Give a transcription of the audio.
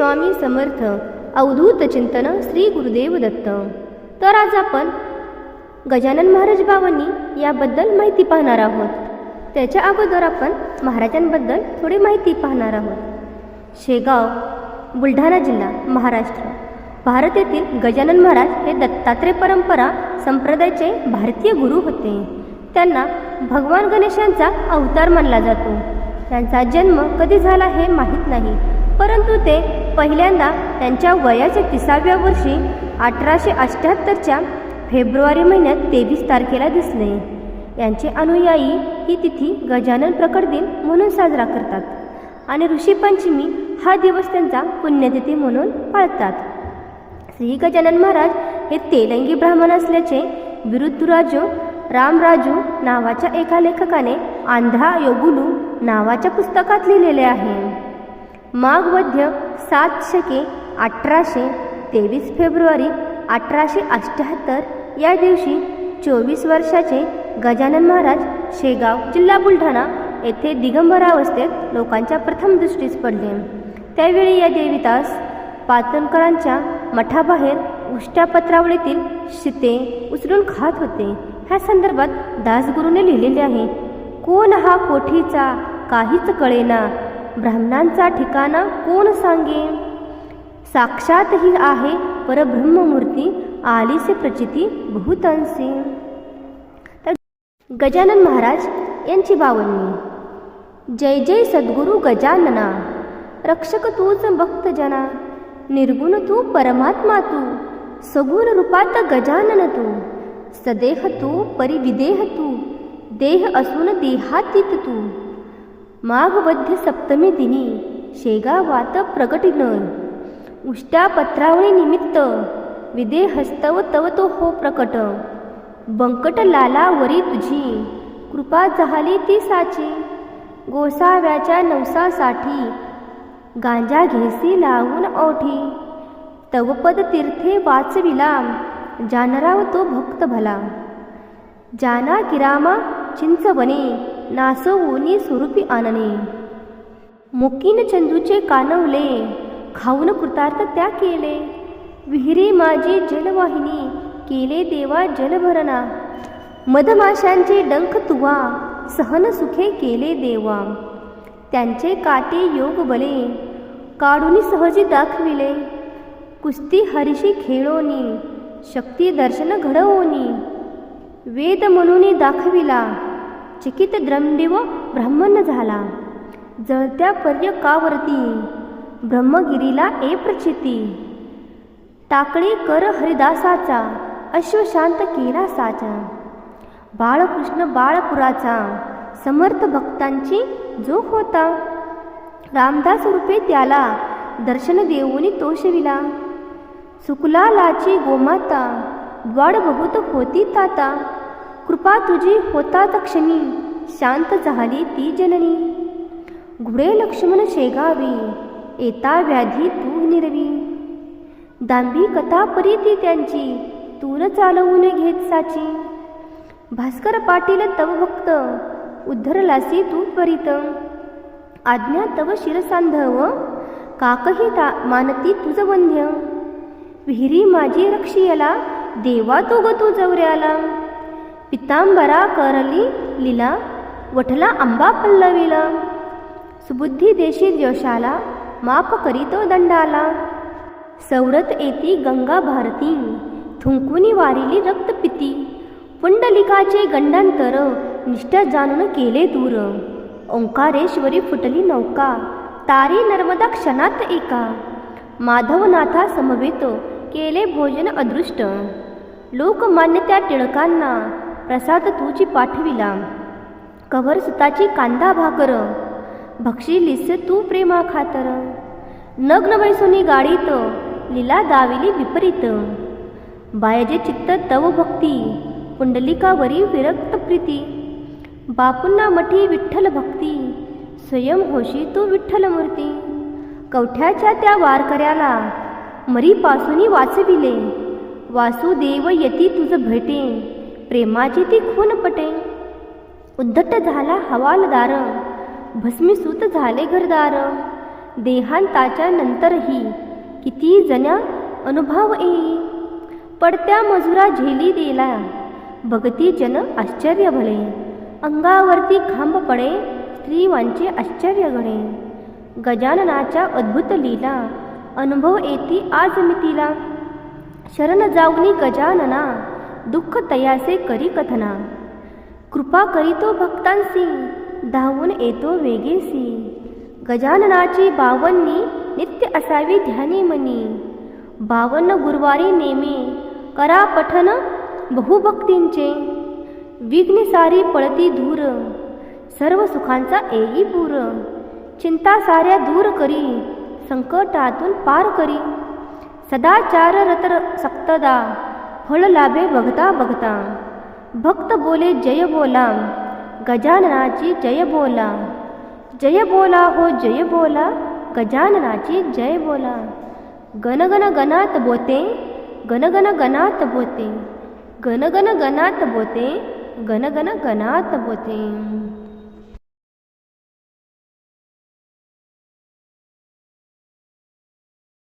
स्वामी समर्थ अवधूत चिंतन श्री गुरुदेव दत्त. तर आज आपण गजानन महाराज बाबांनी याबद्दल माहिती पाहणार आहोत. त्याच्या अगोदर आपण महाराजांबद्दल थोडी माहिती पाहणार आहोत. शेगाव बुलढाणा जिल्हा महाराष्ट्र. भारत येथील गजानन महाराज हे दत्तात्रय परंपरा संप्रदायाचे भारतीय गुरु होते. त्यांना भगवान गणेशांचा अवतार मानला जातो. त्यांचा जन्म कधी झाला हे माहीत नाही परंतु ते पहिल्यांदा त्यांच्या वयाच्या तिसाव्या वर्षी अठराशे अठ्ठ्याहत्तरच्या फेब्रुवारी महिन्यात तेवीस तारखेला दिसले. यांचे अनुयायी ही तिथी गजानन प्रकट दिन म्हणून साजरा करतात आणि ऋषीपंचमी हा दिवस त्यांचा पुण्यतिथी म्हणून पाळतात. श्री गजानन महाराज हे तेलंगी ब्राह्मण असल्याचे विरुद्धराजू रामराजू नावाच्या एका लेखकाने आंध्रा योगुलू नावाच्या पुस्तकात लिहिलेले आहे. माघवध्य सात शके अठराशे तेवीस फेब्रुवारी अठराशे अठ्ठ्याहत्तर या दिवशी चोवीस वर्षाचे गजानन महाराज शेगाव जिल्हा बुलढाणा येथे दिगंबरावस्थेत लोकांच्या प्रथम दृष्टीस पडले. त्यावेळी या देवितास पातनकरांच्या मठाबाहेर उष्ट्यापत्रावळीतील शिते उचलून खात होते. ह्या संदर्भात दासगुरूने लिहिलेले आहे कोण हा कोठीचा काहीच कळेना ब्राह्मणांचा ठिकाणा कोण सांगे साक्षात ही आहे परब्रह्ममूर्ती आलीसे प्रचिती बहुतांशी तर गजानन महाराज यांची बावन्नी जय जय सद्गुरु गजानना. रक्षक तूच भक्तजना. निर्गुण तू परमात्मा तू. सगुण रूपात गजानन तू. सदेह तू परिविदेह तू. देह असून देहातीत तू. माघवद्य सप्तमी दिनी शेगावात प्रगटिन उष्ट्या पत्रावळी निमित्त विदे हस्तव तव तो हो प्रकट. बंकट लाला वरी तुझी कृपा झाली ती साची. गोसाव्याच्या नवसासाठी गांजा घेसी लावून ओठी तवपद तीर्थे वाचविला जानराव तो भक्त भला जाना किरामा चिंचवने नासवोनी स्वरूपी आनने मुकीन चंदूचे कानवले खाऊन कृतार्थ त्या केले. विहिरी माझी जलवाहिनी केले देवा जलभरणा. मधमाशांचे डंख तुवा सहन सुखे केले देवा. त्यांचे काटे योग बले काढून सहजी दाखविले. कुस्ती हरिशी खेळोनी शक्ती दर्शन घडवोनी. वेद म्हणून दाखविला चकित द्रमदेव ब्राह्मण झाला. जळत्या पर्य कावरती. ब्रह्मगिरीला ए प्रचिती. टाकळी कर हरिदासाचा अश्वशांत केला साचा बाळकृष्ण बाळपुराचा समर्थ भक्तांची जो होता. रामदास रूपे त्याला दर्शन देऊनी तोषविला सुकुलालाची गोमाता द्वाड बहुत होती ताता. कृपा तुझी होता क्षणी शांत झाली ती जननी. घुडे लक्ष्मण शेगावी येता व्याधी तू निरवी. दांभी कथा परी ती त्यांची तूर चालवून घेत साची. भास्कर पाटील तव भक्त उद्धरलासी तू त्वरित. आज्ञा तव शिरसांधव काकही ता मानती तुझ वंध्य. विहिरी माझी रक्षियला देवा तो ग तू जवऱ्याला. पितांबरा करली लिला वठला आंबा पल्लवीला. सुबुद्धी देशी यशाला माफ करीतो दंडाला. सवरत येती गंगा भारती थुंकुनी वारिली रक्तपिती पुंडलिकाचे गंडांतर निष्ठा जाणून केले दूर. ओंकारेश्वरी फुटली नौका तारी नर्मदा क्षणात एका. माधवनाथा समवेत केले भोजन अदृष्ट. लोकमान्य त्या टिळकांना प्रसाद तुची पाठविला. कवर सुताची कांदा भाकर. भक्षिलीस तू प्रेमा खातर. नग्न बैसोनी गाडीत. लीला दाविली विपरीत. बायजे चित्त तव भक्ती. पुंडलिकावरी विरक्त प्रीती. बापूंना मठी विठ्ठल भक्ती. स्वयं होशी तू विठ्ठल मूर्ती. कवठ्याच्या त्या वारकऱ्याला मरीपासून वाचविले. वासुदेव यती तुझ भेटे. प्रेमाची ती खून पटे. उद्धट झाला हवालदार. भस्मीसूत झाले घरदार. देहांताच्या नंतरही किती जण्या अनुभव येई पडत्या मजुरा झेली देला. भगती जन आश्चर्य भले. अंगावरती खांब पडे स्त्रीवांचे आश्चर्य घडे. गजाननाच्या अद्भुत लीला अनुभव येती आज मितीला. शरण जाऊनी गजानना दुःख तयासे करी कथना. कृपा करीतो भक्तांसी धावून येतो वेगेसी. गजाननाची बावन्नी नित्य असावी ध्यानी मनी. बावन्न गुरुवारी नेमे करा पठन बहुभक्तींचे. विघ्न सारी पळती धूर सर्व सुखांचा एही पूर. चिंता साऱ्या दूर करी संकटातून पार करी. सदाचार रतर सक्तदा फळ लाभे बघता बघता भक्त बोले जय बोला गजाननाची जय बोला जय बोला हो जय बोला गजाननाची जय बोला गणगण गणात बोते गणगण गणात बोते गणगण गणात बोते गणगण गणात बोते